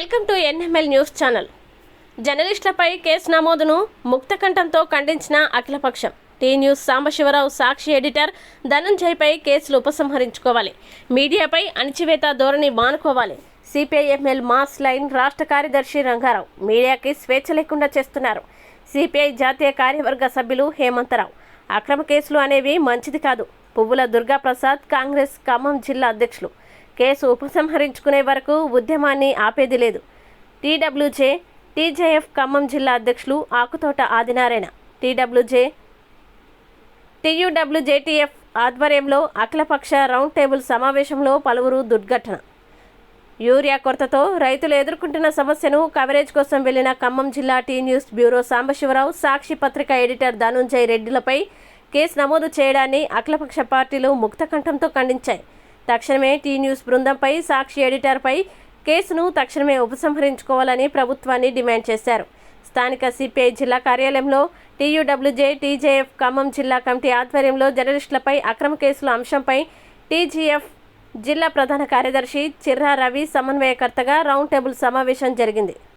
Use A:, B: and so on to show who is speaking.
A: Welcome to NML news channel. జర్నలిస్టులపై కేసు నమోదును ముక్తకంఠంతో ఖండించిన అఖిలపక్షం T news Sambasivarao Sakshi editor ధనంజయ్పై కేసులు ఉపసంహరించుకోవాలి. మీడియాపై అణిచివేత ధోరణి మానుకోవాలి. సిపిఐఎంఎల్ మాస్ లైన్ రాష్ట్ర కార్యదర్శి రంగారావు మీడియాకి స్వేచ్ఛ లేకుండా చేస్తున్నారు. సిపిఐ జాతీయ కార్యవర్గ సభ్యులు హేమంతరావు. అక్రమ కేసులు అనేవి మంచిది కాదు. పువ్వుల దుర్గాప్రసాద్ కాంగ్రెస్ ఖమ్మం జిల్లా అధ్యక్షులు. కేసు ఉపసంహరించుకునే వరకు ఉద్యమాన్ని ఆపేది లేదు టీడబ్ల్యూజే టీజేఎఫ్ ఖమ్మం జిల్లా అధ్యక్షులు ఆకుతోట ఆదినారాయణ. టీడబ్ల్యూజే టీయూడబ్ల్యూజేటీఎఫ్ ఆధ్వర్యంలో అఖిలపక్ష రౌండ్ టేబుల్ సమావేశంలో పలువురు దుర్ఘటన. యూరియా కొరతతో రైతులు ఎదుర్కొంటున్న సమస్యను కవరేజ్ కోసం వెళ్ళిన ఖమ్మం జిల్లా T news bureau Sambasivarao Sakshi పత్రిక ఎడిటర్ ధనుంజయ్ రెడ్డిలపై కేసు నమోదు చేయడాన్ని అఖిలపక్ష పార్టీలు ముక్తకంఠంతో ఖండించాయి. తక్షణమే టీ న్యూస్ బృందంపై సాక్షి ఎడిటర్పై కేసును తక్షణమే ఉపసంహరించుకోవాలని ప్రభుత్వాన్ని డిమాండ్ చేశారు. స్థానిక సిపిఐ జిల్లా కార్యాలయంలో టీయూడబ్ల్యూజే టీజేఎఫ్ ఖమ్మం జిల్లా కమిటీ ఆధ్వర్యంలో జర్నలిస్టులపై అక్రమ కేసుల అంశంపై టీజీఎఫ్ జిల్లా ప్రధాన కార్యదర్శి చిర్రా రవి సమన్వయకర్తగా రౌండ్ టేబుల్ సమావేశం జరిగింది.